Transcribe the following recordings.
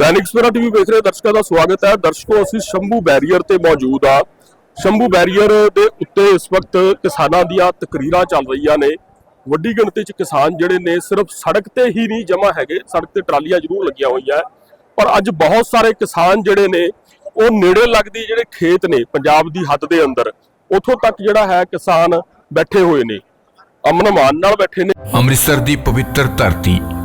Dainik Savera TV ਵੇਖ ਰਹੇ ਦਰਸ਼ਕਾਂ ਦਾ ਸਵਾਗਤ ਹੈ। ਦਰਸ਼ਕੋ, ਅਸੀਂ ਸ਼ੰਭੂ ਬੈਰੀਅਰ ਤੇ ਮੌਜੂਦ ਆ ਸ਼ੰਭੂ ਬੈਰੀਅਰ ਦੇ ਉੱਤੇ ਇਸ ਵਕਤ ਕਿਸਾਨਾਂ ਦੀਆਂ ਤਕਰੀਰਾਂ ਚੱਲ ਰਹੀਆਂ ਨੇ। ਵੱਡੀ ਗਿਣਤੀ 'ਚ ਕਿਸਾਨ ਜਿਹੜੇ ਨੇ, ਸਿਰਫ ਸੜਕ ਤੇ ਹੀ ਨਹੀਂ ਜਮ੍ਹਾਂ ਹੈਗੇ, ਸੜਕ ਤੇ ਟਰਾਲੀਆਂ ਜ਼ਰੂਰ ਲੱਗੀਆਂ ਹੋਈਆਂ ਪਰ ਅੱਜ ਬਹੁਤ ਸਾਰੇ ਕਿਸਾਨ ਜਿਹੜੇ ਨੇ, ਉਹ ਨੇੜੇ ਲੱਗਦੀ ਜਿਹੜੇ ਖੇਤ ਨੇ, ਪੰਜਾਬ ਦੀ ਹੱਦ ਦੇ ਅੰਦਰ, ਉੱਥੋਂ ਤੱਕ ਜਿਹੜਾ ਹੈ ਕਿਸਾਨ ਬੈਠੇ ਹੋਏ ਨੇ। ਅਮਨ ਮਾਨ ਨਾਲ ਬੈਠੇ ਨੇ। ਅੰਮ੍ਰਿਤਸਰ ਦੀ ਪਵਿੱਤਰ ਧਰਤੀ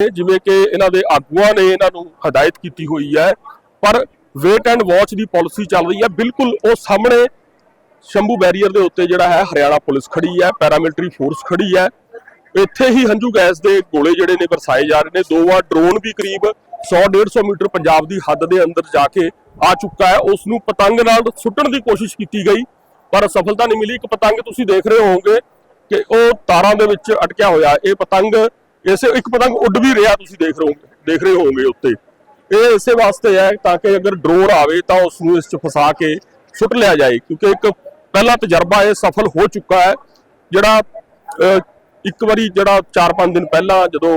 ਜਿਵੇਂ ਕਿ ਇਹਨਾਂ ਦੇ ਆਗੂਆਂ ਨੇ ਇਹਨਾਂ ਨੂੰ ਹਦਾਇਤ ਕੀਤੀ ਹੋਈ ਹੈ, ਪਰ ਵੇਟ ਐਂਡ ਵਾਚ ਦੀ ਪਾਲਿਸੀ ਚੱਲ ਰਹੀ ਹੈ। ਬਿਲਕੁਲ ਉਹ ਸਾਹਮਣੇ ਸ਼ੰਭੂ ਬੈਰੀਅਰ ਦੇ ਉੱਤੇ ਜਿਹੜਾ ਹੈ ਹਰਿਆਣਾ ਪੁਲਿਸ ਖੜੀ ਹੈ ਪੈਰਾਮਿਲਟਰੀ ਫੋਰਸ ਖੜੀ ਹੈ। ਇੱਥੇ ਹੀ ਹੰਝੂ ਗੈਸ ਦੇ ਗੋਲੇ ਜਿਹੜੇ ਨੇ ਵਰਸਾਏ ਜਾ ਰਹੇ ਨੇ। ਦੋ ਵਾਰ ਡਰੋਨ ਵੀ ਕਰੀਬ 100 150 ਮੀਟਰ ਪੰਜਾਬ ਦੀ ਹੱਦ ਦੇ ਅੰਦਰ ਜਾ ਕੇ ਆ ਚੁੱਕਾ ਹੈ। ਉਸ ਨੂੰ ਪਤੰਗ ਨਾਲ ਸੁੱਟਣ ਦੀ ਕੋਸ਼ਿਸ਼ ਕੀਤੀ ਗਈ, ਪਰ ਸਫਲਤਾ ਨਹੀਂ ਮਿਲੀ। ਇੱਕ ਪਤੰਗ ਤੁਸੀਂ ਦੇਖ ਰਹੇ ਹੋਵੋਗੇ ਕਿ ਉਹ ਤਾਰਾਂ ਦੇ ਵਿੱਚ ਅਟਕਿਆ ਹੋਇਆ। ਇਹ ਪਤੰਗ ਇਸੇ ਇੱਕ ਪਤੰਗ ਉੱਡ ਵੀ ਰਿਹਾ, ਤੁਸੀਂ ਦੇਖ ਰਹੇ ਹੋ, ਦੇਖ ਰਹੇ ਹੋਵੋਗੇ ਉੱਤੇ। ਇਹ ਇਸੇ ਵਾਸਤੇ ਹੈ ਤਾਂ ਕਿ ਅਗਰ ਡਰੋਨ ਆਵੇ ਤਾਂ ਉਸ ਨੂੰ ਇਸ 'ਚ ਫਸਾ ਕੇ ਸੁੱਟ ਲਿਆ ਜਾਏ, ਕਿਉਂਕਿ ਇੱਕ ਪਹਿਲਾ ਤਜਰਬਾ ਇਹ ਸਫਲ ਹੋ ਚੁੱਕਾ ਹੈ, ਜਿਹੜਾ ਇੱਕ ਵਾਰੀ ਜਿਹੜਾ 4-5 ਦਿਨ ਪਹਿਲਾਂ ਜਦੋਂ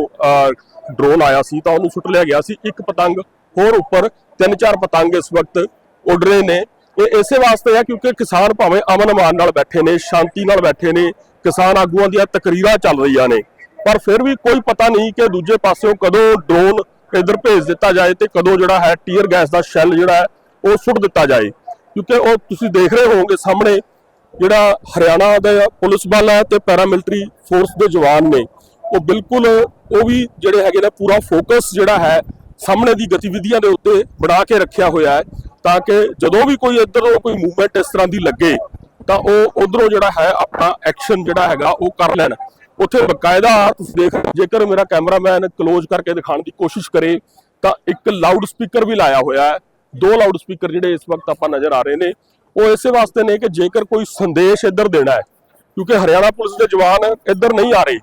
ਡਰੋਨ ਆਇਆ ਸੀ ਤਾਂ ਉਹਨੂੰ ਸੁੱਟ ਲਿਆ ਗਿਆ ਸੀ। ਇੱਕ ਪਤੰਗ ਹੋਰ ਉੱਪਰ ਤਿੰਨ ਚਾਰ ਪਤੰਗ ਇਸ ਵਕਤ ਉੱਡ ਰਹੇ ਨੇ। ਇਹ ਇਸੇ ਵਾਸਤੇ ਹੈ ਕਿਉਂਕਿ ਕਿਸਾਨ ਭਾਵੇਂ ਅਮਨ ਅਮਾਨ ਨਾਲ ਬੈਠੇ ਨੇ, ਸ਼ਾਂਤੀ ਨਾਲ ਬੈਠੇ ਨੇ, ਕਿਸਾਨ ਆਗੂਆਂ ਦੀਆਂ ਤਕਰੀਰਾਂ ਚੱਲ ਰਹੀਆਂ ਨੇ। ਪਰ ਫਿਰ ਵੀ ਕੋਈ ਪਤਾ ਨਹੀਂ ਕਿ ਦੂਜੇ ਪਾਸਿਓਂ ਕਦੋਂ ਡਰੋਨ ਇਧਰ ਭੇਜ ਦਿੱਤਾ ਜਾਏ ਤੇ ਕਦੋਂ ਜਿਹੜਾ ਹੈ ਟੀਅਰ ਗੈਸ ਦਾ ਸ਼ੈੱਲ ਜਿਹੜਾ ਹੈ ਉਹ ਸੁੱਟ ਦਿੱਤਾ ਜਾਏ। ਕਿਉਂਕਿ ਉਹ ਤੁਸੀਂ ਦੇਖ ਰਹੇ ਹੋਵੋਗੇ ਸਾਹਮਣੇ ਜਿਹੜਾ ਹਰਿਆਣਾ ਦਾ ਪੁਲਿਸ ਬਲ ਹੈ ਤੇ ਪੈਰਾਮਿਲਟਰੀ ਫੋਰਸ ਦੇ ਜਵਾਨ ਨੇ, ਉਹ ਬਿਲਕੁਲ ਉਹ ਵੀ ਜਿਹੜੇ ਹੈਗੇ ਨੇ ਪੂਰਾ ਫੋਕਸ ਜਿਹੜਾ ਹੈ ਸਾਹਮਣੇ ਦੀ ਗਤੀਵਿਧੀਆਂ ਦੇ ਉੱਤੇ ਬਣਾ ਕੇ ਰੱਖਿਆ ਹੋਇਆ ਹੈ ਤਾਂ ਕਿ ਜਦੋਂ ਵੀ ਕੋਈ ਇੱਧਰੋਂ ਕੋਈ ਮੂਵਮੈਂਟ ਇਸ ਤਰ੍ਹਾਂ ਦੀ ਲੱਗੇ ਤਾਂ ਉਹ ਉਧਰੋਂ ਜਿਹੜਾ ਹੈ ਆਪਣਾ ਐਕਸ਼ਨ ਜਿਹੜਾ ਹੈਗਾ ਉਹ ਕਰ ਲੈਣ। ਉੱਥੇ ਬਕਾਇਦਾ ਤੁਸੀਂ ਦੇਖ ਜੇਕਰ ਮੇਰਾ ਕੈਮਰਾਮੈਨ ক্লোਜ਼ ਕਰਕੇ ਦਿਖਾਉਣ ਦੀ ਕੋਸ਼ਿਸ਼ ਕਰੇ, ਤਾਂ ਇੱਕ ਲਾਊਡ ਸਪੀਕਰ ਵੀ ਲਾਇਆ ਹੋਇਆ ਹੈ। ਦੋ ਲਾਊਡ ਸਪੀਕਰ ਜਿਹੜੇ ਇਸ ਵਕਤ ਆਪਾਂ ਨਜ਼ਰ ਆ ਰਹੇ ਨੇ। ਉਹ ਇਸੇ ਵਾਸਤੇ ਨੇ ਕਿ ਜੇਕਰ ਕੋਈ ਸੰਦੇਸ਼ ਇੱਧਰ ਦੇਣਾ ਹੈ, ਕਿਉਂਕਿ ਹਰਿਆਣਾ ਪੁਲਿਸ ਦੇ ਜਵਾਨ ਇੱਧਰ ਨਹੀਂ ਆ ਰਹੇ,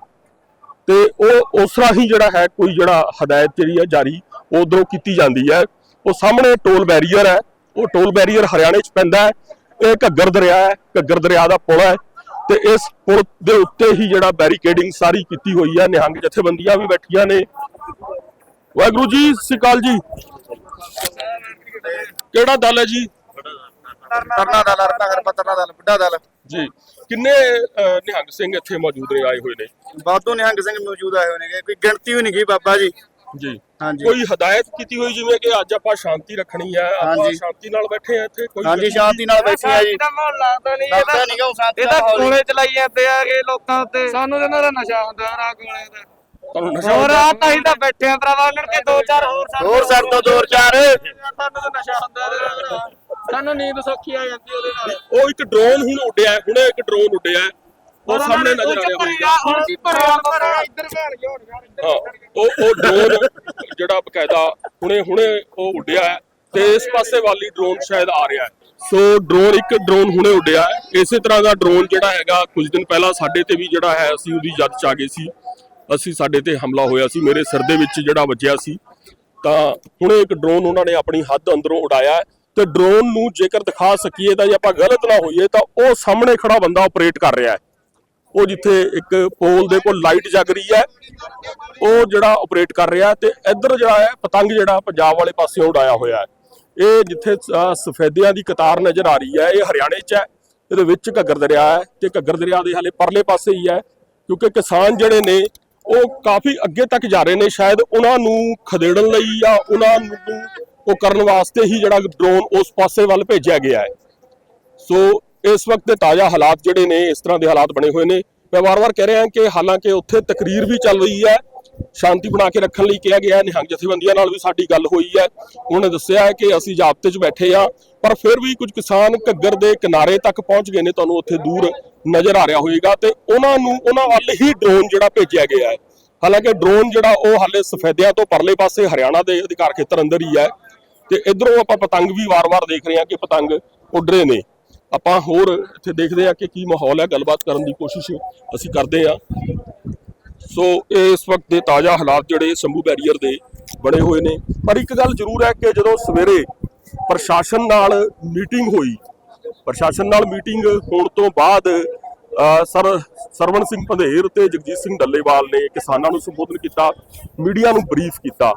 ਤੇ ਉਹ ਉਸ ਰਾਹੀਂ ਜਿਹੜਾ ਹੈ, ਕੋਈ ਜਿਹੜਾ ਹਦਾਇਤ ਜਿਹੜੀ ਹੈ ਜਾਰੀ ਉਧਰੋਂ ਕੀਤੀ ਜਾਂਦੀ ਹੈ। ਉਹ ਸਾਹਮਣੇ ਟੋਲ ਬੈਰੀਅਰ ਹੈ। ਉਹ ਟੋਲ ਬੈਰੀਅਰ ਹਰਿਆਣੇ 'ਚ ਪੈਂਦਾ ਹੈ। ਇਹ ਘੱਗਰ ਦਰਿਆ ਹੈ। ਘੱਗਰ ਦਰਿਆ ਦਾ ਪੁਲ ਹੈ। ਤੇ ਇਸ ਪੁਲ ਦੇ ਉੱਤੇ ਹੀ ਜਿਹੜਾ ਬੈਰੀਕੇਡਿੰਗ ਸਾਰੀ ਕੀਤੀ ਹੋਈ ਹੈ ਨਿਹੰਗ ਜਥੇਬੰਦੀਆਂ ਵੀ ਬੈਠੀਆਂ ਨੇ। ਵਾਹਿਗੁਰੂ ਜੀ ਅਕਾਲ ਜੀ। ਕਿਹੜਾ ਦਲ ਹੈ ਜੀ? ਤਰਨਾ ਦਲ ਰਤਨਾਗਰ ਪੱਤਰਨਾ ਦਲ ਬੁੱਢਾ ਦਲ। ਜੀ। ਕਿੰਨੇ ਅਹ, ਨਿਹੰਗ ਸਿੰਘ ਇੱਥੇ ਮੌਜੂਦ ਨੇ ਆਏ ਹੋਏ ਨੇ? ਬਾਦੂ ਨਿਹੰਗ ਸਿੰਘ ਮੌਜੂਦ ਆਏ ਹੋਏ ਨੇਗੇ ਕੋਈ ਗਿਣਤੀ ਵੀ ਨਹੀਂ ਗਈ ਬਾਬਾ ਜੀ। ਜੀ। ਕੋਈ ਹਦਾਇਤ ਕੀਤੀ ਹੋਈ ਜਿਵੇਂ ਕਿ ਅੱਜ ਆਪਾਂ ਸ਼ਾਂਤੀ ਰੱਖਣੀ ਹੈ ਆਪਾਂ। ਸ਼ਾਂਤੀ ਨਾਲ ਬੈਠੇ ਆ ਇੱਥੇ ਕੋਈ ਹਾਂਜੀ ਸ਼ਾਂਤੀ ਨਾਲ ਬੈਠੇ ਆ ਜੀ। ਦਾ ਮਾਹੌਲ ਲੱਗਦਾ ਨਹੀਂ ਲੱਗਦਾ ਨੀਗਾ ਉਹ ਸ਼ਾਂਤੀ ਇਹਦਾ। ਕੋਲੇ ਚਲਾਈ ਜਾਂਦੇ ਆਗੇ ਲੋਕਾਂ ਉੱਤੇ। ਸਾਨੂੰ ਇਹਨਾਂ ਦਾ ਨਸ਼ਾ ਹੁੰਦਾ ਰਾ ਕੋਲੇ ਦਾ। ਤੁਹਾਨੂੰ ਨਸ਼ਾ ਹੋਰ? ਆ ਤਾਂ ਹੀ ਤਾਂ ਬੈਠੇ ਆ ਭਰਾਵਾ ਉਹਨਾਂ ਕੇ ਦੋ ਚਾਰ ਹੋਰ ਸਾਡੇ ਹੋਰ ਸਾਡੇ ਤੋਂ ਦੋ ਚਾਰ। ਸਾਨੂੰ ਤਾਂ ਨਸ਼ਾ ਹੁੰਦਾ ਇਹਦੇ ਨਾਲ ਸਾਨੂੰ ਨੀਂਦ ਸੌਖੀ ਆ ਜਾਂਦੀ ਉਹਦੇ ਨਾਲ। ਉਹ ਇੱਕ ਡਰੋਨ ਹੁਣ ਉੱਡਿਆ ਹੁਣੇ ਇੱਕ ਡਰੋਨ ਉੱਡਿਆ। ਉਹ ਸਾਹਮਣੇ ਨਜ਼ਰ ਆ ਰਿਹਾ ਹੋਵੇਗਾ ਹੁਣ ਕੀ ਭਰਿਆ ਭਰਿਆ ਇੱਧਰ ਭੈਣ ਗਿਆ ਹਾਂ ਉਹ ਉਹ ਡਰੋਨ ਜਿਹੜਾ ਬਕਾਇਦਾ ਹੁਣੇ ਹੁਣੇ ਉਹ ਉੱਡਿਆ ਹੈ ਤੇ ਇਸ ਪਾਸੇ ਵਾਲੀ ਡਰੋਨ ਸ਼ਾਇਦ ਆ ਰਿਹਾ ਹੈ। ਸੋ ਡਰੋਨ ਇੱਕ ਡਰੋਨ ਹੁਣੇ ਉੱਡਿਆ ਹੈ। ਇਸੇ ਤਰ੍ਹਾਂ ਦਾ ਡਰੋਨ ਜਿਹੜਾ ਹੈਗਾ, ਕੁਝ ਦਿਨ ਪਹਿਲਾਂ ਸਾਡੇ ਤੇ ਵੀ ਜਿਹੜਾ ਹੈ, ਅਸੀਂ ਉਹਦੀ ਜਦ ਚ ਆ ਗਏ ਸੀ। ਅਸੀਂ ਸਾਡੇ ਤੇ ਹਮਲਾ ਹੋਇਆ ਸੀ, ਮੇਰੇ ਸਿਰ ਦੇ ਵਿੱਚ ਜਿਹੜਾ ਵੱਜਿਆ ਸੀ। ਤਾਂ ਹੁਣੇ ਇੱਕ ਡਰੋਨ ਉਹਨਾਂ ਨੇ ਆਪਣੀ ਹੱਦ ਅੰਦਰੋਂ ਉਡਾਇਆ ਹੈ। ਤੇ ਡਰੋਨ ਨੂੰ ਜੇਕਰ ਦਿਖਾ ਸਕੀਏ ਤਾਂ ਜੇ ਆਪਾਂ ਗਲਤ ਨਾ ਹੋਈਏ ਤਾਂ ਉਹ ਸਾਹਮਣੇ ਖੜਾ ਬੰਦਾ ਆਪਰੇਟ ਕਰ ਰਿਹਾ ਹੈ। ਉਹ ਜਿੱਥੇ ਇੱਕ ਪੋਲ ਦੇ ਕੋਲ ਲਾਈਟ ਜਗ ਰਹੀ ਹੈ, ਉਹ ਜਿਹੜਾ ਆਪਰੇਟ ਕਰ ਰਿਹਾ ਤੇ ਇੱਧਰ ਜਿਹੜਾ ਹੈ, ਪਤੰਗ ਜਿਹੜਾ ਪੰਜਾਬ ਵਾਲੇ ਪਾਸੇ ਉਡਾਇਆ ਹੋਇਆ ਹੈ। ਇਹ ਜਿੱਥੇ ਸਫੈਦਿਆਂ ਦੀ ਕਤਾਰ ਨਜ਼ਰ ਆ ਰਹੀ ਹੈ, ਇਹ ਹਰਿਆਣੇ 'ਚ ਹੈ, ਇਹਦੇ ਵਿੱਚ ਘੱਗਰ ਦਰਿਆ ਹੈ ਤੇ ਘੱਗਰ ਦਰਿਆ ਦੇ ਹਾਲੇ ਪਰਲੇ ਪਾਸੇ ਹੀ ਹੈ, ਕਿਉਂਕਿ ਕਿਸਾਨ ਜਿਹੜੇ ਨੇ, ਉਹ ਕਾਫੀ ਅੱਗੇ ਤੱਕ ਜਾ ਰਹੇ ਨੇ, ਸ਼ਾਇਦ ਉਹਨਾਂ ਨੂੰ ਖਦੇੜਨ ਲਈ ਜਾਂ ਉਹਨਾਂ ਨੂੰ ਉਹ ਕਰਨ ਵਾਸਤੇ ਹੀ ਜਿਹੜਾ ਡਰੋਨ ਉਸ ਪਾਸੇ ਵੱਲ ਭੇਜਿਆ ਗਿਆ ਹੈ। ਸੋ ਇਸ ਵਕਤ ਦੇ ਤਾਜ਼ਾ ਹਾਲਾਤ ਜਿਹੜੇ ਨੇ, ਇਸ ਤਰ੍ਹਾਂ ਦੇ ਹਾਲਾਤ ਬਣੇ ਹੋਏ ਨੇ। ਮੈਂ ਵਾਰ-ਵਾਰ ਕਹਿ ਰਿਹਾ ਕਿ ਹਾਲਾਂਕਿ ਉੱਥੇ ਤਕਰੀਰ ਵੀ ਚੱਲ ਰਹੀ ਹੈ। ਸ਼ਾਂਤੀ ਬਣਾ ਕੇ ਰੱਖਣ ਲਈ ਕਿਹਾ ਗਿਆ ਨਿਹੰਗ ਜਥੇਬੰਦੀਆਂ ਨਾਲ ਵੀ ਸਾਡੀ ਗੱਲ ਹੋਈ ਹੈ। ਉਹਨਾਂ ਨੇ ਦੱਸਿਆ ਹੈ ਕਿ ਅਸੀਂ ਜਾਬਤੇ 'ਚ ਬੈਠੇ ਆ ਪਰ ਫਿਰ ਵੀ ਕੁਝ ਕਿਸਾਨ ਘੱਗਰ ਦੇ ਕਿਨਾਰੇ ਤੱਕ ਪਹੁੰਚ ਗਏ ਨੇ। ਤੁਹਾਨੂੰ ਉੱਥੇ ਦੂਰ ਨਜ਼ਰ ਆ ਰਿਹਾ ਹੋਵੇਗਾ ਤੇ ਉਹਨਾਂ ਨੂੰ, ਉਹਨਾਂ ਵੱਲ ਹੀ ਡਰੋਨ ਜਿਹੜਾ ਭੇਜਿਆ ਗਿਆ ਹੈ। ਹਾਲਾਂਕਿ ਡਰੋਨ ਜਿਹੜਾ ਉਹ ਹਾਲੇ ਸਫੈਦਿਆਂ ਤੋਂ ਪਰਲੇ ਪਾਸੇ ਹਰਿਆਣਾ ਦੇ ਅਧਿਕਾਰ ਖੇਤਰ ਅੰਦਰ ਹੀ ਹੈ। ਤੇ ਇਧਰੋਂ ਆਪਾਂ ਪਤੰਗ ਵੀ ਵਾਰ-ਵਾਰ ਦੇਖ ਰਹੇ ਹਾਂ ਕਿ ਪਤੰਗ ਉੱਡ ਰਹੇ ਨੇ। ਆਪਾਂ ਹੋਰ ਇੱਥੇ ਦੇਖਦੇ ਹਾਂ ਕਿ ਕੀ ਮਾਹੌਲ ਹੈ, ਗੱਲਬਾਤ ਕਰਨ ਦੀ ਕੋਸ਼ਿਸ਼ ਅਸੀਂ ਕਰਦੇ ਹਾਂ। ਸੋ ਇਹ ਇਸ ਵਕਤ ਦੇ ਤਾਜ਼ਾ ਹਾਲਾਤ ਜਿਹੜੇ ਸ਼ੰਭੂ ਬੈਰੀਅਰ ਦੇ ਬਣੇ ਹੋਏ ਨੇ। ਪਰ ਇੱਕ ਗੱਲ ਜ਼ਰੂਰ ਹੈ ਕਿ ਜਦੋਂ ਸਵੇਰੇ ਪ੍ਰਸ਼ਾਸਨ ਨਾਲ ਮੀਟਿੰਗ ਹੋਈ, ਪ੍ਰਸ਼ਾਸਨ ਨਾਲ ਮੀਟਿੰਗ ਹੋਣ ਤੋਂ ਬਾਅਦ ਸਰ, ਸਰਵਣ ਸਿੰਘ ਪੰਧੇਰ ਤੇ ਜਗਜੀਤ ਸਿੰਘ ਡੱਲੇਵਾਲ ਨੇ ਕਿਸਾਨਾਂ ਨੂੰ ਸੰਬੋਧਨ ਕੀਤਾ, ਮੀਡੀਆ ਨੂੰ ਬਰੀਫ ਕੀਤਾ।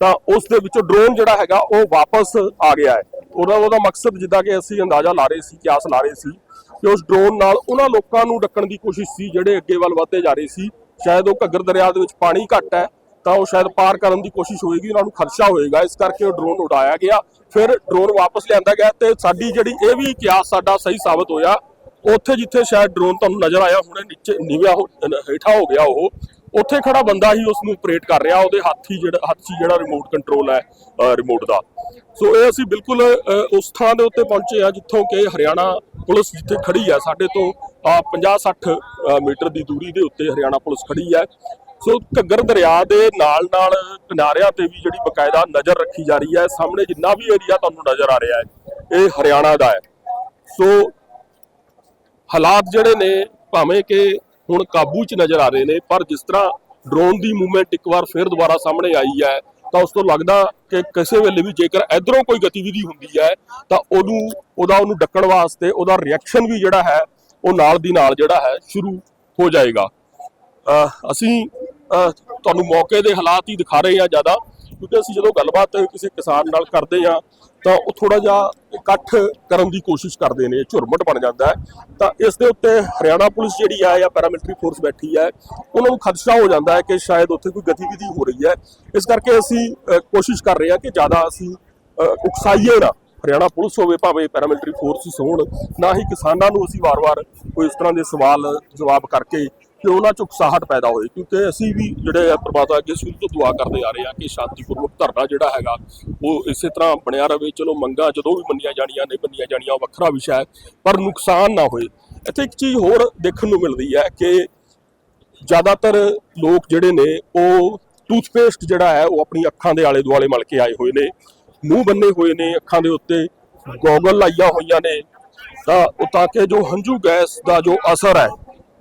ਤਾਂ ਉਸ ਦੇ ਵਿੱਚੋਂ ਡਰੋਨ ਜਿਹੜਾ ਹੈਗਾ, ਉਹ ਵਾਪਸ ਆ ਗਿਆ ਹੈ। ਉਹਦਾ ਉਹਦਾ ਮਕਸਦ ਜਿੱਦਾਂ ਕਿ ਅਸੀਂ ਅੰਦਾਜ਼ਾ ਲਾ ਰਹੇ ਸੀ, ਕਿਆਸ ਲਾ ਰਹੇ ਸੀ ਕਿ ਉਸ ਡਰੋਨ ਨਾਲ ਉਹਨਾਂ ਲੋਕਾਂ ਨੂੰ ਡੱਕਣ ਦੀ ਕੋਸ਼ਿਸ਼ ਸੀ, ਜਿਹੜੇ ਅੱਗੇ ਵੱਲ ਵਧਦੇ ਜਾ ਰਹੇ ਸੀ। ਸ਼ਾਇਦ ਉਹ ਘੱਗਰ ਦਰਿਆ ਦੇ ਵਿੱਚ ਪਾਣੀ ਘੱਟ ਹੈ, ਤਾਂ ਉਹ ਸ਼ਾਇਦ ਪਾਰ ਕਰਨ ਦੀ ਕੋਸ਼ਿਸ਼ ਹੋਏਗੀ, ਉਹਨਾਂ ਨੂੰ ਖਰਚਾ ਹੋਏਗਾ। ਇਸ ਕਰਕੇ ਉਹ ਡਰੋਨ ਉਡਾਇਆ ਗਿਆ। ਫਿਰ ਡਰੋਨ ਵਾਪਸ ਲਿਆਂਦਾ ਗਿਆ ਤੇ ਸਾਡੀ ਜਿਹੜੀ ਇਹ ਵੀ ਕਿਆਸ ਸਾਡਾ ਸਹੀ ਸਾਬਤ ਹੋਇਆ। ਉੱਥੇ ਜਿੱਥੇ ਸ਼ਾਇਦ ਡਰੋਨ ਤੁਹਾਨੂੰ ਨਜ਼ਰ ਆਇਆ ਹੁਣੇ, ਨੀਚੇ ਨੀਵਿਆ ਹੋ- ਹੇਠਾਂ ਹੋ ਗਿਆ ਉਹ ਉੱਥੇ ਖੜਾ ਬੰਦਾ ਹੀ ਉਸ ਨੂੰ ਆਪਰੇਟ ਕਰ ਰਿਹਾ, ਉਹਦੇ ਹੱਥ ਹੀ ਜਿਹੜਾ, ਹੱਥ 'ਚ ਹੀ ਜਿਹੜਾ ਰਿਮੋਟ ਕੰਟਰੋਲ ਹੈ ਰਿਮੋਟ ਦਾ। ਸੋ ਇਹ ਅਸੀਂ ਬਿਲਕੁਲ ਉਸ ਥਾਂ ਦੇ ਉੱਤੇ ਪਹੁੰਚੇ ਆ ਜਿੱਥੋਂ ਕਿ ਹਰਿਆਣਾ ਪੁਲਿਸ ਜਿੱਥੇ ਖੜੀ ਹੈ, ਸਾਡੇ ਤੋਂ 50-60 ਮੀਟਰ ਦੀ ਦੂਰੀ ਦੇ ਉੱਤੇ ਹਰਿਆਣਾ ਪੁਲਿਸ ਖੜੀ ਹੈ। ਸੋ ਘੱਗਰ ਦਰਿਆ ਦੇ ਨਾਲ ਨਾਲ ਕਿਨਾਰਿਆਂ ਤੇ ਵੀ ਜਿਹੜੀ ਬਕਾਇਦਾ ਨਜ਼ਰ ਰੱਖੀ ਜਾ ਰਹੀ ਹੈ, ਸਾਹਮਣੇ ਜਿੰਨਾ ਵੀ ਏਰੀਆ ਤੁਹਾਨੂੰ ਨਜ਼ਰ ਆ ਰਿਹਾ ਹੈ, ਇਹ ਹਰਿਆਣਾ ਦਾ ਹੈ। ਸੋ ਹਾਲਾਤ ਜਿਹੜੇ ਨੇ, ਭਾਵੇਂ ਕਿ ਹੁਣ ਕਾਬੂ 'ਚ ਨਜ਼ਰ ਆ ਰਹੇ ਨੇ, ਪਰ ਜਿਸ ਤਰ੍ਹਾਂ ਡਰੋਨ ਦੀ ਮੂਵਮੈਂਟ ਇੱਕ ਵਾਰ ਫਿਰ ਦੁਬਾਰਾ ਸਾਹਮਣੇ ਆਈ ਹੈ, ਤਾਂ ਉਸ ਤੋਂ ਲੱਗਦਾ ਕਿ ਕਿਸੇ ਵੇਲੇ ਵੀ ਜੇਕਰ ਇਧਰੋਂ ਕੋਈ ਗਤੀਵਿਧੀ ਹੁੰਦੀ ਹੈ, ਤਾਂ ਉਹਨੂੰ, ਉਹਦਾ ਉਹਨੂੰ ਡੱਕਣ ਵਾਸਤੇ ਉਹਦਾ ਰਿਐਕਸ਼ਨ ਵੀ ਜਿਹੜਾ ਹੈ, ਉਹ ਨਾਲ ਦੀ ਨਾਲ ਜਿਹੜਾ ਹੈ ਸ਼ੁਰੂ ਹੋ ਜਾਏਗਾ। ਅਸੀਂ ਤੁਹਾਨੂੰ ਮੌਕੇ ਦੇ ਹਾਲਾਤ ਹੀ ਦਿਖਾ ਰਹੇ ਹਾਂ ਜ਼ਿਆਦਾ। ਕਿਉਂਕਿ ਅਸੀਂ ਜਦੋਂ ਗੱਲਬਾਤ ਕਿਸੇ ਕਿਸਾਨ ਨਾਲ ਕਰਦੇ ਹਾਂ, ਤਾਂ ਉਹ ਥੋੜਾ ਜਿਹਾ ਇਕੱਠ ਕਰਨ ਦੀ ਕੋਸ਼ਿਸ਼ ਕਰਦੇ ਨੇ, ਝੁਰਮਟ ਬਣ ਜਾਂਦਾ ਹੈ। ਤਾਂ ਇਸ ਦੇ ਉੱਤੇ ਹਰਿਆਣਾ ਪੁਲਿਸ ਜਿਹੜੀ ਹੈ ਜਾਂ ਪੈਰਾਮਿਲਟਰੀ ਫੋਰਸ ਬੈਠੀ ਹੈ, ਉਹਨਾਂ ਨੂੰ ਖਦਸ਼ਾ ਹੋ ਜਾਂਦਾ ਹੈ ਕਿ ਸ਼ਾਇਦ ਉੱਥੇ ਕੋਈ ਗਤੀਵਿਧੀ ਹੋ ਰਹੀ ਹੈ। ਇਸ ਕਰਕੇ ਅਸੀਂ ਕੋਸ਼ਿਸ਼ ਕਰ ਰਹੇ ਹਾਂ ਕਿ ਜ਼ਿਆਦਾ ਅਸੀਂ ਉਕਸਾਈਏ ਨਾ ਹਰਿਆਣਾ ਪੁਲਿਸ ਹੋਵੇ, ਭਾਵੇਂ ਪੈਰਾਮਿਲਟਰੀ ਫੋਰਸਿਸ ਹੋਣ, ਨਾ ਹੀ ਕਿਸਾਨਾਂ ਨੂੰ ਅਸੀਂ ਵਾਰ-ਵਾਰ ਕੋਈ ਇਸ ਤਰ੍ਹਾਂ ਦੇ ਸਵਾਲ ਜਵਾਬ ਕਰਕੇ ਕਿ ਉਹਨਾਂ ਚ ਉਕਸਾਹਟ ਪੈਦਾ ਹੋਏ ਕਿਉਂਕਿ ਅਸੀਂ ਵੀ ਜਿਹੜੇ ਆ ਪ੍ਰਮਾਤਮਾ ਅੱਗੇ ਸ਼ੁਰੂ ਤੋਂ ਦੁਆ ਕਰਦੇ ਆ ਰਹੇ ਹਾਂ ਕਿ ਸ਼ਾਂਤੀਪੂਰਵਕ ਧਰਨਾ ਜਿਹੜਾ ਹੈਗਾ, ਉਹ ਇਸੇ ਤਰ੍ਹਾਂ ਬਣਿਆ ਰਵੇ, ਚਲੋ ਮੰਗਾਂ ਜਦੋਂ ਵੀ ਮੰਨੀਆਂ ਜਾਣੀਆਂ ਨਹੀਂ ਮੰਨੀਆਂ ਜਾਣੀਆਂ, ਉਹ ਵੱਖਰਾ ਵਿਸ਼ਾ ਹੈ, ਪਰ ਨੁਕਸਾਨ ਨਾ ਹੋਏ। ਇੱਥੇ ਇੱਕ ਚੀਜ਼ ਹੋਰ ਦੇਖਣ ਨੂੰ ਮਿਲਦੀ ਹੈ ਕਿ ਜ਼ਿਆਦਾਤਰ ਲੋਕ ਜਿਹੜੇ ਨੇ, ਉਹ ਟੂਥਪੇਸਟ ਜਿਹੜਾ ਹੈ, ਉਹ ਆਪਣੀ ਅੱਖਾਂ ਦੇ ਆਲੇ ਦੁਆਲੇ ਮਲ ਕੇ ਆਏ ਹੋਏ ਨੇ। ਮੂੰਹ ਬੰਨੇ ਹੋਏ ਨੇ ਅੱਖਾਂ ਦੇ ਉੱਤੇ, ਗੋਗਲ ਲਾਈਆਂ ਹੋਈਆਂ ਨੇ। ਤਾਂ ਉਹ ਤਾਂ ਕਿ ਜੋ ਹੰਝੂ ਗੈਸ ਦਾ ਜੋ ਅਸਰ ਹੈ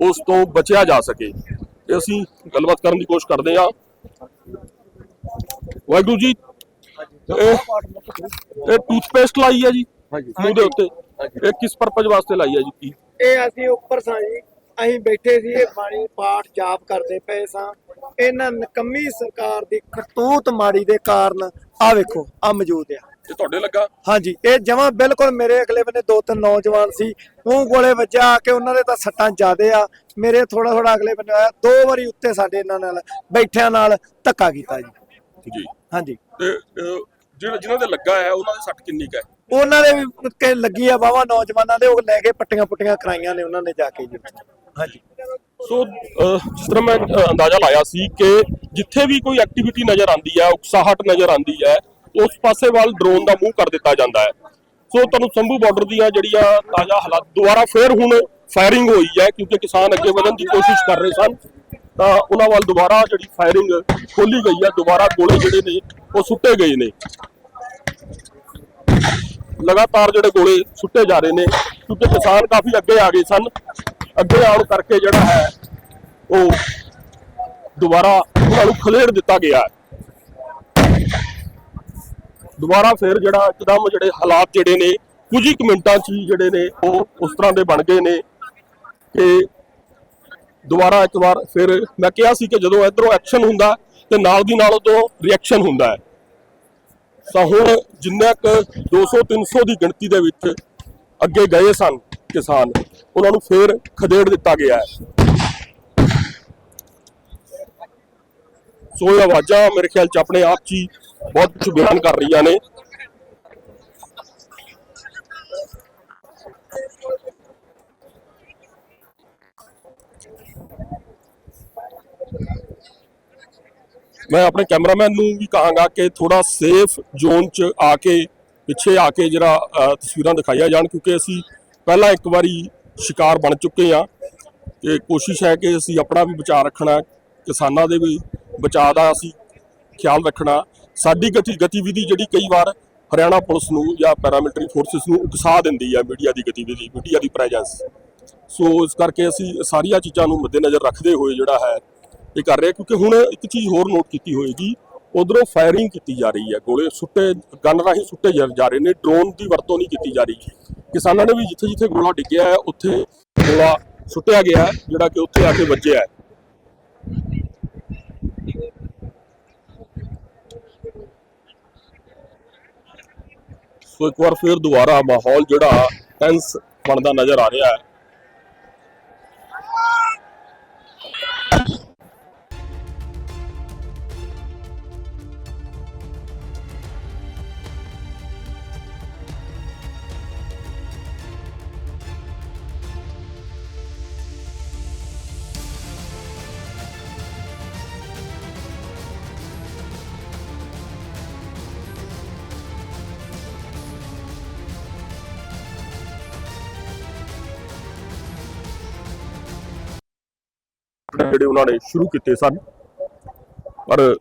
ਉਸ ਤੋਂ ਬਚਿਆ ਜਾ ਸਕੇ। ਤੇ ਅਸੀਂ ਗੱਲਬਾਤ ਕਰਨ ਦੀ ਕੋਸ਼ਿਸ਼ ਕਰਦੇ ਹਾਂ। ਵਾਹਿਗੁਰੂ ਜੀ ਇਹ ਟੂਥਪੇਸਟ ਲਾਈ ਹੈ ਜੀ ਮੂੰਹ ਦੇ ਉੱਤੇ। ਇਹ ਕਿਸ ਪਰਪਸ ਵਾਸਤੇ ਲਾਈ ਹੈ ਜੀ? ਕੀ? ਇਹ ਅਸੀਂ ਉੱਪਰ ਸਾਂ ਜੀ ਅਸੀਂ ਬੈਠੇ ਸੀ ਇਹ ਬਾਣੀ ਪਾਠ ਜਾਪ ਕਰਦੇ ਪਏ ਸਾਂ। ਇਹਨਾਂ ਨਕੰਮੀ ਸਰਕਾਰ ਦੀ ਕਰਤੂਤ ਮਾੜੀ ਦੇ ਕਾਰਨ ਆ ਵੇਖੋ ਆ ਮੌਜੂਦ ਆ। ਇਹ ਤੁਹਾਡੇ ਲੱਗਾ। ਹਾਂਜੀ ਇਹ ਜਮਾਂ ਬਿਲਕੁਲ ਮੇਰੇ ਅਗਲੇ ਬੰਨੇ ਦੋ ਤਿੰਨ ਨੌਜਵਾਨ ਸੀ। ਮੂੰਹ ਗੋਲੇ ਵੱਜਾ ਆ ਕੇ ਉਹਨਾਂ ਦੇ ਤਾਂ ਸੱਟਾਂ ਜ਼ਿਆਦੇ ਆ। ਮੇਰੇ ਥੋੜਾ ਥੋੜਾ ਅਗਲੇ ਬੰਨੇ ਆਇਆ ਦੋ ਵਾਰੀ ਉੱਤੇ ਸਾਡੇ ਇਹਨਾਂ ਨਾਲ ਬੈਠਿਆਂ ਨਾਲ ਧੱਕਾ ਕੀਤਾ ਜੀ। ਜੀ। ਹਾਂਜੀ। ਤੇ ਅਹ, ਜਿਹੜਾ ਜਿਨ੍ਹਾਂ ਦੇ ਲੱਗਾ ਹੈ ਉਹਨਾਂ ਦੀ ਸੱਟ ਕਿੰਨੀ ਕੁ ਹੈ? ਉਹਨਾਂ ਦੇ ਵੀ ਕਿ ਲੱਗੀ ਆ ਵਾਵਾ ਨੌਜਵਾਨਾਂ ਦੇ ਉਹ ਲੈ ਕੇ ਪੱਟੀਆਂ ਪੁੱਟੀਆਂ ਕਰਾਈਆਂ ਨੇ ਉਹਨਾਂ ਨੇ ਜਾ ਕੇ ਜੀ। ਹਾਂਜੀ। ਸੋ ਅਹ, ਜਿਸ ਤਰ੍ਹਾਂ ਮੈਂ ਅਹ, ਅੰਦਾਜ਼ਾ ਲਾਇਆ ਸੀ ਕਿ ਜਿੱਥੇ ਵੀ ਕੋਈ ਐਕਟੀਵਿਟੀ ਨਜ਼ਰ ਆਉਂਦੀ ਹੈ ਉਕਸਾਹਟ ਨਜ਼ਰ ਆਉਂਦੀ ਹੈ ਉਸ ਪਾਸੇ ਵੱਲ ਡਰੋਨ ਦਾ ਮੂੰਹ ਕਰ ਦਿੱਤਾ ਜਾਂਦਾ ਹੈ। ਸੋ ਤੁਹਾਨੂੰ ਸੰਭੂ ਬਾਰਡਰ ਦੀਆਂ ਜਿਹੜੀਆਂ ਤਾਜ਼ਾ ਹਾਲਾਤ ਦੁਬਾਰਾ ਫੇਰ ਹੁਣ ਫਾਇਰਿੰਗ ਹੋਈ ਹੈ, ਕਿਉਂਕਿ ਕਿਸਾਨ ਅੱਗੇ ਵਧਣ ਦੀ ਕੋਸ਼ਿਸ਼ ਕਰ ਰਹੇ ਸਨ। ਤਾਂ ਉਹਨਾਂ ਵੱਲ ਦੁਬਾਰਾ ਜਿਹੜੀ ਫਾਇਰਿੰਗ ਖੋਲੀ ਗਈ ਹੈ, ਦੁਬਾਰਾ ਗੋਲੇ ਜਿਹੜੇ ਨੇ, ਉਹ ਸੁੱਟੇ ਗਏ ਨੇ। ਲਗਾਤਾਰ ਜਿਹੜੇ ਗੋਲੇ ਸੁੱਟੇ ਜਾ ਰਹੇ ਨੇ, ਕਿਉਂਕਿ ਕਿਸਾਨ ਕਾਫੀ ਅੱਗੇ ਆ ਗਏ ਸਨ। ਅੱਗੇ ਆਉਣ ਕਰਕੇ ਜਿਹੜਾ ਹੈ, ਉਹ ਦੁਬਾਰਾ ਉਹਨਾਂ ਨੂੰ ਖਲੇੜ ਦਿੱਤਾ ਗਿਆ ਹੈ। ਦੁਬਾਰਾ ਫਿਰ ਜਿਹੜਾ ਇੱਕਦਮ ਜਿਹੜੇ ਹਾਲਾਤ ਜਿਹੜੇ ਨੇ, ਕੁਝ ਹੀ ਕੁ ਮਿੰਟਾਂ 'ਚ ਹੀ ਜਿਹੜੇ ਨੇ, ਉਹ ਉਸ ਤਰ੍ਹਾਂ ਦੇ ਬਣ ਗਏ ਨੇ ਕਿ ਦੁਬਾਰਾ ਇੱਕ ਵਾਰ ਫਿਰ ਮੈਂ ਕਿਹਾ ਸੀ ਕਿ ਜਦੋਂ ਇਧਰੋਂ ਐਕਸ਼ਨ ਹੁੰਦਾ ਤੇ ਨਾਲ ਦੀ ਨਾਲ ਉਦੋਂ ਰਿਐਕਸ਼ਨ ਹੁੰਦਾ ਹੈ। ਤਾਂ ਹੁਣ ਜਿੰਨਾ ਕੁ 200 300 ਦੀ ਗਿਣਤੀ ਦੇ ਵਿੱਚ ਅੱਗੇ ਗਏ ਸਨ ਕਿਸਾਨ, ਉਹਨਾਂ ਨੂੰ ਫੇਰ ਖਦੇੜ ਦਿੱਤਾ ਗਿਆ ਹੈ। ਸੋ ਇਹ ਆਵਾਜ਼ਾਂ ਮੇਰੇ ਖਿਆਲ ਚ ਆਪਣੇ ਆਪ 'ਚ ਹੀ ਬਹੁਤ ਕੁਝ ਬਿਆਨ ਕਰ ਰਹੀਆਂ ਨੇ। ਮੈਂ ਆਪਣੇ ਕੈਮਰਾਮੈਨ ਨੂੰ ਵੀ ਕਹਾਂਗਾ ਕਿ ਥੋੜਾ ਸੇਫ ਜ਼ੋਨ 'ਚ ਆ ਕੇ, ਪਿੱਛੇ ਆ ਕੇ ਜਿਹੜਾ ਤਸਵੀਰਾਂ ਦਿਖਾਈਆਂ ਜਾਣ, ਕਿਉਂਕਿ ਅਸੀਂ ਪਹਿਲਾਂ ਇੱਕ ਵਾਰੀ ਸ਼ਿਕਾਰ ਬਣ ਚੁੱਕੇ ਹਾਂ ਤੇ ਕੋਸ਼ਿਸ਼ ਹੈ ਕਿ ਅਸੀਂ ਆਪਣਾ ਵੀ ਬਚਾਅ ਰੱਖਣਾ, ਕਿਸਾਨਾਂ ਦੇ ਵੀ ਬਚਾਅ ਦਾ ਅਸੀਂ ਖਿਆਲ ਰੱਖਣਾ। ਸਾਡੀ ਗਤੀ ਗਤੀਵਿਧੀ ਜਿਹੜੀ ਕਈ ਵਾਰ ਹਰਿਆਣਾ ਪੁਲਿਸ ਨੂੰ ਜਾਂ ਪੈਰਾਮਿਲਟਰੀ ਫੋਰਸਿਸ ਨੂੰ ਉਕਸਾ ਦਿੰਦੀ ਹੈ ਮੀਡੀਆ ਦੀ ਗਤੀਵਿਧੀ ਮੀਡੀਆ ਦੀ ਪ੍ਰੈਜ਼ੈਂਸ ਸੋ ਇਸ ਕਰਕੇ ਅਸੀਂ ਸਾਰੀਆਂ ਚੀਜ਼ਾਂ ਨੂੰ ਮੱਦੇਨਜ਼ਰ ਰੱਖਦੇ ਹੋਏ ਜਿਹੜਾ ਹੈ ਇਹ ਕਰ ਰਹੇ ਕਿਉਂਕਿ ਹੁਣ ਇੱਕ ਚੀਜ਼ ਹੋਰ ਨੋਟ ਕੀਤੀ ਹੋਏਗੀ, ਉਧਰੋਂ ਫਾਇਰਿੰਗ ਕੀਤੀ ਜਾ ਰਹੀ ਹੈ, ਗੋਲੇ ਸੁੱਟੇ ਗਨ ਰਾਹੀਂ ਸੁੱਟੇ ਜਾ ਜਾ ਰਹੇ ਨੇ ਡਰੋਨ ਦੀ ਵਰਤੋਂ ਨਹੀਂ ਕੀਤੀ ਜਾ ਰਹੀ। ਕਿਸਾਨਾਂ ਨੇ ਵੀ ਜਿੱਥੇ ਜਿੱਥੇ ਗੋਲਾ ਡਿੱਗਿਆ ਹੈ, ਉੱਥੇ ਗੋਲਾ ਸੁੱਟਿਆ ਗਿਆ ਜਿਹੜਾ ਕਿ ਉੱਥੇ ਆ ਕੇ ਵੱਜਿਆ ਹੈ। ਸੋ ਇੱਕ ਵਾਰ ਫਿਰ ਦੁਬਾਰਾ ਮਾਹੌਲ ਜਿਹੜਾ ਟੈਂਸ ਬਣਦਾ ਨਜ਼ਰ ਆ ਰਿਹਾ ਹੈ। ਜਿਹੜੇ ਉਹਨਾਂ ਨੇ ਸ਼ੁਰੂ ਕੀਤੇ ਸਨ। ਪਰ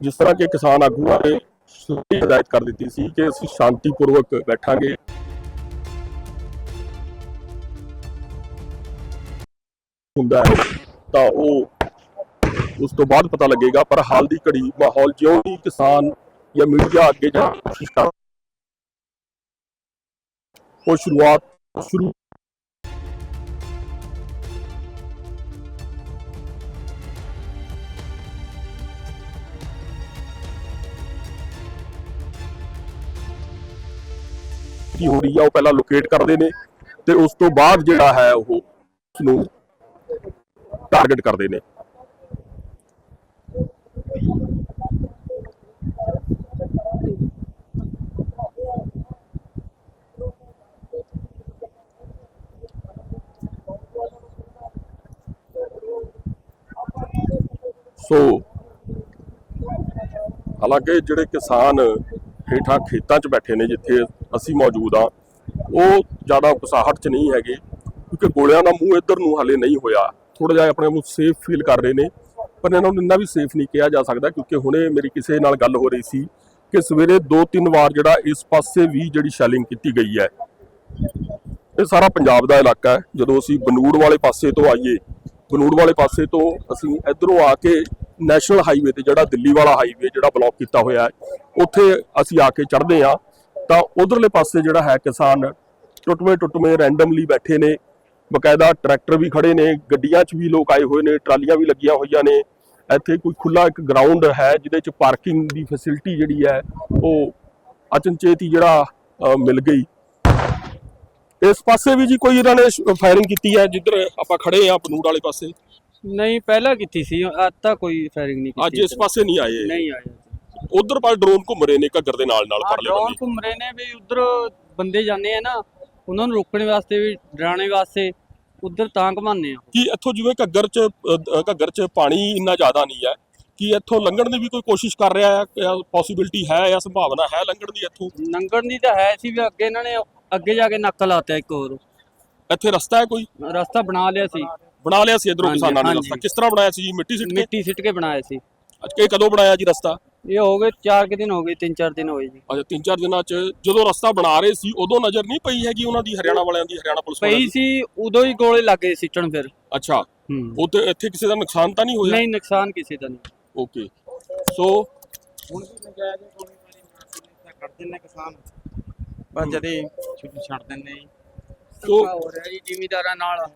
ਜਿਸ ਤਰ੍ਹਾਂ ਕਿ ਕਿਸਾਨ ਆਗੂਆਂ ਨੇ ਸਿੱਧੀ ਹਦਾਇਤ ਕਰ ਦਿੱਤੀ ਸੀ ਕਿ ਅਸੀਂ ਸ਼ਾਂਤੀਪੂਰਵਕ ਬੈਠਾਂਗੇ। ਹੁੰਦਾ ਤਾਂ ਉਹ ਉਸ ਤੋਂ ਬਾਅਦ ਪਤਾ ਲੱਗੇਗਾ, ਪਰ ਹਾਲ ਦੀ ਘੜੀ ਮਾਹੌਲ ਜਿਉਂ ਹੀ ਕਿਸਾਨ ਜਾਂ ਮੀਡੀਆ ਅੱਗੇ ਜਾਣ ਦੀ ਕੋਸ਼ਿਸ਼ ਕਰ ਉਹ ਸ਼ੁਰੂਆਤ ਸ਼ੁਰੂ ਕੀ ਹੋ ਰਹੀ ਆ, ਉਹ ਪਹਿਲਾਂ ਲੋਕੇਟ ਕਰਦੇ ਨੇ ਤੇ ਉਸ ਤੋਂ ਬਾਅਦ ਜਿਹੜਾ ਹੈ ਉਹ ਉਸ ਨੂੰ ਟਾਰਗੇਟ ਕਰਦੇ ਨੇ। ਸੋ ਹਾਲਾਂਕਿ ਜਿਹੜੇ ਕਿਸਾਨ ਹੇਠਾਂ ਖੇਤਾਂ 'ਚ ਬੈਠੇ ਨੇ, ਜਿੱਥੇ ਅਸੀਂ ਮੌਜੂਦ ਆ ਉਹ ਜ਼ਿਆਦਾ ਉਕਸਾਹਟ 'ਚ ਨਹੀਂ ਹੈਗੇ, ਕਿਉਂਕਿ ਗੋਲਿਆਂ ਦਾ ਮੂੰਹ ਇੱਧਰ ਨੂੰ ਹਾਲੇ ਨਹੀਂ ਹੋਇਆ। ਥੋੜਾ ਜਿਹਾ ਆਪਣੇ ਆਪ ਨੂੰ ਸੇਫ ਫੀਲ ਕਰ ਰਹੇ ਨੇ, ਪਰ ਇਹਨਾਂ ਨੂੰ ਇੰਨਾ ਵੀ ਸੇਫ ਨਹੀਂ ਕਿਹਾ ਜਾ ਸਕਦਾ, ਕਿਉਂਕਿ ਹੁਣੇ ਮੇਰੀ ਕਿਸੇ ਨਾਲ ਗੱਲ ਹੋ ਰਹੀ ਸੀ ਕਿ ਸਵੇਰੇ ਦੋ ਤਿੰਨ ਵਾਰ ਜਿਹੜਾ ਇਸ ਪਾਸੇ ਵੀ ਜਿਹੜੀ ਸ਼ੈਲਿੰਗ ਕੀਤੀ ਗਈ ਹੈ, ਇਹ ਸਾਰਾ ਪੰਜਾਬ ਦਾ ਇਲਾਕਾ ਹੈ। ਜਦੋਂ ਅਸੀਂ ਬਨੂੜ ਵਾਲੇ ਪਾਸੇ ਤੋਂ ਆਈਏ, ਬਨੂੜ ਵਾਲੇ ਪਾਸੇ ਤੋਂ ਅਸੀਂ ਇਧਰੋਂ ਆ ਕੇ ਨੈਸ਼ਨਲ ਹਾਈਵੇ ਤੇ ਜਿਹੜਾ ਦਿੱਲੀ ਵਾਲਾ ਹਾਈਵੇ ਜਿਹੜਾ ਬਲੌਕ ਕੀਤਾ ਹੋਇਆ ਹੈ, ਉੱਥੇ ਅਸੀਂ ਆ ਕੇ ਚੜ੍ਹਦੇ ਆ ਤਾਂ ਉਧਰਲੇ ਪਾਸੇ ਜਿਹੜਾ ਹੈ ਕਿਸਾਨ ਟੁੱਟਵੇਂ ਟੁੱਟਵੇਂ ਰੈਂਡਮਲੀ ਬੈਠੇ ਨੇ। ਬਕਾਇਦਾ ਟਰੈਕਟਰ ਵੀ ਖੜੇ ਨੇ ਗੱਡੀਆਂ 'ਚ ਵੀ ਲੋਕ ਆਏ ਹੋਏ ਨੇ ਟਰਾਲੀਆਂ ਵੀ ਲੱਗੀਆਂ ਹੋਈਆਂ ਨੇ। ਇੱਥੇ ਕੋਈ ਖੁੱਲਾ ਇੱਕ ਗਰਾਊਂਡ ਹੈ ਜਿਹਦੇ 'ਚ ਪਾਰਕਿੰਗ ਦੀ ਫੈਸਿਲਿਟੀ ਜਿਹੜੀ ਹੈ ਉਹ ਅਚਨਚੇਤ ਹੀ ਜਿਹੜਾ ਮਿਲ ਗਈ। ਇਸ ਪਾਸੇ ਵੀ ਜੀ ਕੋਈ ਇਹਨਾਂ ਨੇ ਫਾਇਰਿੰਗ ਕੀਤੀ ਹੈ ਜਿੱਧਰ ਆਪਾਂ ਖੜੇ ਆ ਬਨੂੜ ਵਾਲੇ ਪਾਸੇ? ਨਹੀਂ ਪਹਿਲਾਂ ਕੀਤੀ ਸੀ ਅੱਜ ਤਾਂ ਕੋਈ ਫਾਇਰਿੰਗ ਨਹੀਂ ਕੀਤੀ ਅੱਜ ਇਸ ਪਾਸੇ ਨਹੀਂ ਆਏ। ਨਹੀਂ ਆਇਆ ਉਧਰ ਪਰ ਡਰੋਨ ਘੁੰਮ ਰਹੇ ਨੇ ਘੱਗਰ ਦੇ ਨਾਲ ਨਾਲ ਪਰਲੇ ਡਰੋਨ ਘੁੰਮ ਰਹੇ ਨੇ ਵੀ ਉਧਰ ਬੰਦੇ ਜਾਂਦੇ ਆ ਨਾ ਉਹਨਾਂ ਨੂੰ ਰੋਕਣ ਵਾਸਤੇ ਵੀ ਡਰਾਣੇ ਵਾਸਤੇ ਉਧਰ ਤਾਂ ਘਮਾਉਂਦੇ ਆ। ਕਿ ਇੱਥੋਂ ਜਿਵੇਂ ਘੱਗਰ ਚ ਅ, ਘੱਗਰ ਚ ਪਾਣੀ ਇੰਨਾ ਜ਼ਿਆਦਾ ਨਹੀਂ ਹੈ ਕਿ ਇੱਥੋਂ ਲੰਘਣ ਦੀ ਵੀ ਕੋਈ ਕੋਸ਼ਿਸ਼ ਕਰ ਰਿਹਾ ਹੈ ਪੋਸਿਬਿਲਿਟੀ ਹੈ ਜਾਂ ਸੰਭਾਵਨਾ ਹੈ ਲੰਘਣ ਦੀ ਇੱਥੋਂ? ਨੰਗਣ ਦੀ ਤਾਂ ਹੈ ਸੀ ਵੀ ਅੱਗੇ ਇਹਨਾਂ ਨੇ ਅੱਗੇ ਜਾ ਕੇ ਨੱਕ ਲਾਤਾ ਇੱਕ ਹੋਰ। ਇੱਥੇ ਰਸਤਾ ਹੈ ਕੋਈ? ਰਸਤਾ ਬਣਾ ਲਿਆ ਸੀ। ਬਣਾ ਲਿਆ ਸੀ ਇਧਰੋਂ ਹਾਂਜੀ, ਕਿਸਾਨਾਂ ਨੇ ਹਾਂਜੀ। ਰਸਤਾ। ਕਿਸ ਤਰ੍ਹਾਂ ਬਣਾਇਆ ਸੀ ਜੀ? ਮਿੱਟੀ ਸਿੱਟ ਕੇ? ਮਿੱਟੀ ਸਿੱਟ ਕੇ ਬਣਾਇਆ ਸੀ। ਅੱਜ ਇਹ ਕਦੋਂ ਬਣਾਇਆ ਜੀ ਰਸਤਾ? ਇਹ ਹੋ ਗਏ 4 ਕਿ ਦਿਨ ਹੋ ਗਏ 3-4 ਦਿਨ ਹੋਏ ਜੀ। ਅੱਛਾ ਤਿੰਨ ਚਾਰ ਦਿਨਾਂ ਚ ਜਦੋਂ ਰਸਤਾ ਬਣਾ ਰਹੇ ਸੀ ਉਦੋਂ ਨਜ਼ਰ ਨਹੀਂ ਪਈ ਹੈਗੀ ਉਹਨਾਂ ਦੀ ਹਰਿਆਣਾ ਵਾਲਿਆਂ ਦੀ ਹਰਿਆਣਾ ਪੁਲਿਸ ਵਾਲਿਆਂ ਪਈ ਦੀ? ਸੀ ਉਦੋਂ ਹੀ ਗੋਲੇ ਲੱਗੇ ਸਿੱਟਣ ਫਿਰ। ਅੱਛਾ ਹੂੰ। ਉੱਥੇ ਇੱਥੇ ਕਿਸੇ ਦਾ ਨੁਕਸਾਨ ਤਾਂ ਨਹੀਂ ਹੋਇਆ? ਨਹੀਂ ਨੁਕਸਾਨ ਕਿਸੇ ਦਾ ਨਹੀਂ। ਓਕੇ ਸੋ ਹੁਣ ਵੀ ਨਜਾਇਜ਼ ਗੋਲੀ ਮਾਰੀ ਮਾਰਦੇ ਕਰ ਦਿੰਦੇ ਕਿਸਾਨ। ਬਸ ਜਦੇ ਛੁੱਟੀ ਛੱਡ ਦਿੰਦੇ ਜੀ। ਸੋ ਹੋ ਰਿਹਾ ਜੀ ਜ਼ਿਮੀਦਾਰਾਂ ਨਾਲ।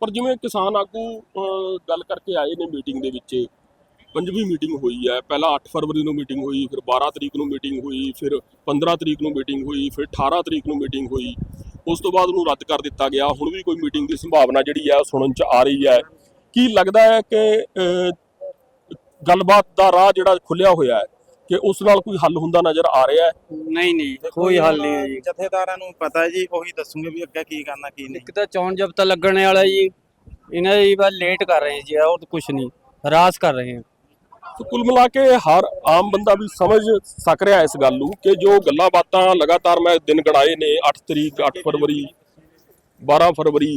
ਪਰ ਜਿਵੇਂ ਕਿਸਾਨ ਆਗੂ ਅਹ, ਗੱਲ ਕਰਕੇ ਆਏ ਨੇ ਮੀਟਿੰਗ ਦੇ ਵਿੱਚ ਪੰਜਵੀਂ ਮੀਟਿੰਗ ਹੋਈ ਹੈ। ਪਹਿਲਾਂ 8 ਫਰਵਰੀ ਨੂੰ ਮੀਟਿੰਗ ਹੋਈ ਫਿਰ 12 ਤਰੀਕ ਨੂੰ ਮੀਟਿੰਗ ਹੋਈ ਫਿਰ 15 ਤਰੀਕ ਨੂੰ ਮੀਟਿੰਗ ਹੋਈ ਫਿਰ 18 ਤਰੀਕ ਨੂੰ ਮੀਟਿੰਗ ਹੋਈ। ਉਸ ਤੋਂ ਬਾਅਦ ਉਹਨੂੰ ਰੱਦ ਕਰ ਦਿੱਤਾ ਗਿਆ। ਹੁਣ ਵੀ ਕੋਈ ਮੀਟਿੰਗ ਦੀ ਸੰਭਾਵਨਾ ਜਿਹੜੀ ਹੈ ਉਹ ਸੁਣਨ ਚ ਆ ਰਹੀ ਹੈ। ਕੀ ਲੱਗਦਾ ਹੈ ਕਿ ਗੱਲਬਾਤ ਦਾ ਰਾਹ ਜਿਹੜਾ ਖੁੱਲਿਆ ਹੋਇਆ ਹੈ ਕਿ ਉਸ ਨਾਲ ਕੋਈ ਹੱਲ ਹੁੰਦਾ ਨਜ਼ਰ ਆ ਰਿਹਾ ਹੈ? ਨਹੀਂ ਨਹੀਂ ਕੋਈ ਹੱਲ ਨਹੀਂ ਹੈ ਜੀ। ਜਥੇਦਾਰਾਂ ਨੂੰ ਪਤਾ ਹੈ ਜੀ ਉਹੀ ਦੱਸੂਗੇ ਵੀ ਅੱਗੇ ਕੀ ਕਰਨਾ ਕੀ ਨਹੀਂ। ਇੱਕ ਤਾਂ ਚੌਣ ਜਬਤਾ ਲੱਗਣ ਵਾਲਾ ਜੀ। ਇਹਨਾਂ ਦੀ ਬਸ ਲੇਟ ਕਰ ਰਹੇ ਜੀ ਹੋਰ ਕੁਝ ਨਹੀਂ। ਹਰਾਸ ਕਰ ਰਹੇ ਹਨ ਸੋ ਕੁੱਲ ਮਿਲਾ ਕੇ ਹਰ ਆਮ ਬੰਦਾ ਵੀ ਸਮਝ ਸਕ ਰਿਹਾ ਇਸ ਗੱਲ ਨੂੰ ਕਿ ਜੋ ਗੱਲਾਂ ਬਾਤਾਂ ਲਗਾਤਾਰ ਮੈਂ ਦਿਨ ਗਣਾਏ ਨੇ 8 ਤਰੀਕ 8 ਫਰਵਰੀ 12 ਫਰਵਰੀ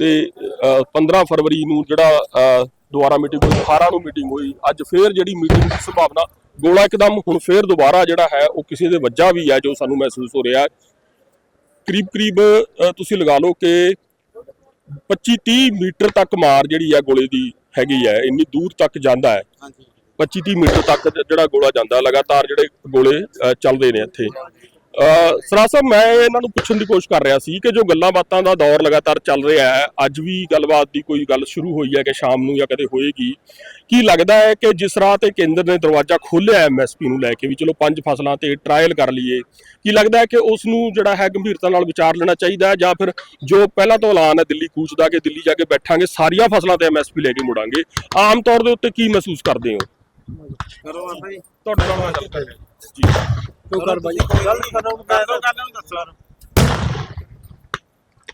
ਤੇ ਅ, 15 ਫਰਵਰੀ ਨੂੰ ਜਿਹੜਾ ਦੁਬਾਰਾ ਮੀਟਿੰਗ ਹੋਈ 18 ਨੂੰ ਮੀਟਿੰਗ ਹੋਈ ਅੱਜ ਫੇਰ ਜਿਹੜੀ ਮੀਟਿੰਗ ਦੀ ਸੰਭਾਵਨਾ ਗੋਲਾ ਇੱਕਦਮ ਹੁਣ ਫੇਰ ਦੁਬਾਰਾ ਜਿਹੜਾ ਹੈ ਉਹ ਕਿਸੇ ਦੇ ਵੱਜਾ ਵੀ ਹੈ ਜੋ ਸਾਨੂੰ ਮਹਿਸੂਸ ਹੋ ਰਿਹਾ ਕਰੀਬ ਕਰੀਬ ਤੁਸੀਂ ਲਗਾ ਲਓ ਕਿ 25 30 ਮੀਟਰ ਤੱਕ ਮਾਰ ਜਿਹੜੀ ਹੈ ਗੋਲੇ ਦੀ ਹੈਗੀ ਹੈ ਇੰਨੀ ਦੂਰ ਤੱਕ ਜਾਂਦਾ ਹੈ। ਹਾਂਜੀ 25 30 ਮੀਟਰ ਤੱਕ ਜਿਹੜਾ ਗੋਲਾ ਜਾਂਦਾ, ਲਗਾਤਾਰ ਜਿਹੜੇ ਗੋਲੇ ਚੱਲਦੇ ਨੇ ਇੱਥੇ। ਸਰਾ ਸਾਹਿਬ, ਮੈਂ ਇਹਨਾਂ ਨੂੰ ਪੁੱਛਣ ਦੀ ਕੋਸ਼ਿਸ਼ ਕਰ ਰਿਹਾ ਸੀ ਕਿ ਜੋ ਗੱਲਾਂ ਬਾਤਾਂ ਦਾ ਦੌਰ ਲਗਾਤਾਰ ਚੱਲ ਰਿਹਾ ਹੈ, ਅੱਜ ਵੀ ਗੱਲਬਾਤ ਦੀ ਕੋਈ ਗੱਲ ਸ਼ੁਰੂ ਹੋਈ ਹੈ ਕਿ ਸ਼ਾਮ ਨੂੰ ਜਾਂ ਕਦੇ ਹੋਏਗੀ, ਕੀ ਲੱਗਦਾ ਹੈ ਕਿ ਜਿਸ ਰਾਹ ਤੇ ਕੇਂਦਰ ਨੇ ਦਰਵਾਜ਼ਾ ਖੋਲ੍ਹਿਆ ਐਮਐਸਪੀ ਨੂੰ ਲੈ ਕੇ ਵੀ ਚਲੋ ਪੰਜ ਫਸਲਾਂ ਤੇ ਟਰਾਇਲ ਕਰ ਲਈਏ, ਕੀ ਲੱਗਦਾ ਹੈ ਕਿ ਉਸ ਨੂੰ ਜਿਹੜਾ ਹੈ ਗੰਭੀਰਤਾ ਨਾਲ ਵਿਚਾਰ ਲੈਣਾ ਚਾਹੀਦਾ ਜਾਂ ਫਿਰ ਜੋ ਪਹਿਲਾਂ ਤੋਂ ਐਲਾਨ ਹੈ ਦਿੱਲੀ ਕੂਚ ਦਾ ਕਿ ਦਿੱਲੀ ਜਾ ਕੇ ਬੈਠਾਂਗੇ, ਸਾਰੀਆਂ ਫਸਲਾਂ ਤੇ ਐਮਐਸਪੀ ਲੈ ਕੇ ਮੁੜਾਂਗੇ, ਆਮ ਤੌਰ ਦੇ ਉੱਤੇ ਕੀ ਮਹਿਸੂਸ ਕਰਦੇ ਹੋ? ਕਰੋ ਬਾਬਾ ਜੀ। ਤੁਹਾਡੇ ਨਾਲ ਮੈਂ ਗੱਲ ਕਰ ਜੀ। ਤੂੰ ਕਰ ਬਾਈ। ਗੱਲ ਕਰੋ ਕਰ ਦੋ। ਗੱਲ ਨੂੰ ਦੱਸੋ ਯਾਰ।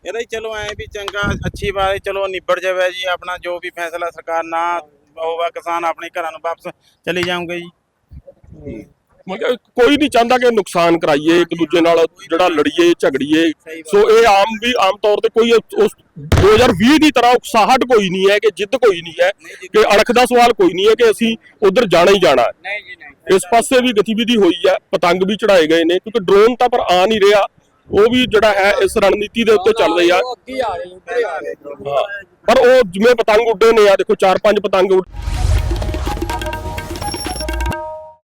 ਇਹਦਾ ਹੀ ਚਲੋ ਐ ਵੀ ਚੰਗਾ ਅੱਛੀ ਬਾਤ ਹੈ। ਚਲੋ ਨਿਬੜ ਜਾਵੇ ਜੀ ਆਪਣਾ ਜੋ ਵੀ ਫੈਸਲਾ ਸਰਕਾਰ ਨਾ ਹੋਊਗਾ ਕਿਸਾਨ ਆਪਣੇ ਘਰਾਂ ਨੂੰ ਵਾਪਸ ਚਲੇ ਜਾਊਂਗੇ ਜੀ। ਮੈਂ ਕਿਹਾ ਕੋਈ ਨਹੀਂ ਚਾਹੁੰਦਾ ਕਿ ਨੁਕਸਾਨ ਕਰਾਈਏ ਇੱਕ ਦੂਜੇ ਨਾਲ ਜਿਹੜਾ ਲੜੀਏ ਝਗੜੀਏ। ਸੋ ਇਹ ਆਮ ਵੀ ਆਮ ਤੌਰ ਤੇ ਕੋਈ ਉਸ 2020 ਦੀ ਤਰ੍ਹਾਂ ਉਕਸਾਹਟ ਕੋਈ ਨਹੀਂ ਹੈ ਕਿ ਜਿੱਦ ਕੋਈ ਨਹੀਂ ਹੈ ਕਿ ਅਣਖ ਦਾ ਸਵਾਲ ਕੋਈ ਨਹੀਂ ਹੈ ਕਿ ਅਸੀਂ ਉਧਰ ਜਾਣਾ ਹੀ ਜਾਣਾ। ਨਹੀਂ ਜੀ ਨਹੀਂ ਇਸ ਪਾਸੇ ਵੀ ਗਤੀਵਿਧੀ ਹੋਈ ਹੈ ਪਤੰਗ ਵੀ ਚੜਾਏ ਗਏ ਨੇ ਕਿਉਂਕਿ ਡਰੋਨ ਤਾਂ ਪਰ ਆ ਨਹੀਂ ਰਿਹਾ। ਉਹ ਵੀ ਜਿਹੜਾ ਹੈ ਇਸ ਰਣਨੀਤੀ ਦੇ ਉੱਤੇ ਚੱਲ ਰਹੀ ਆ। ਪਰ ਉਹ ਜਿਵੇਂ ਪਤੰਗ ਉੱਡੇ ਨੇ ਆ ਦੇਖੋ ਚਾਰ ਪੰਜ ਪਤੰਗ ਉੱਡ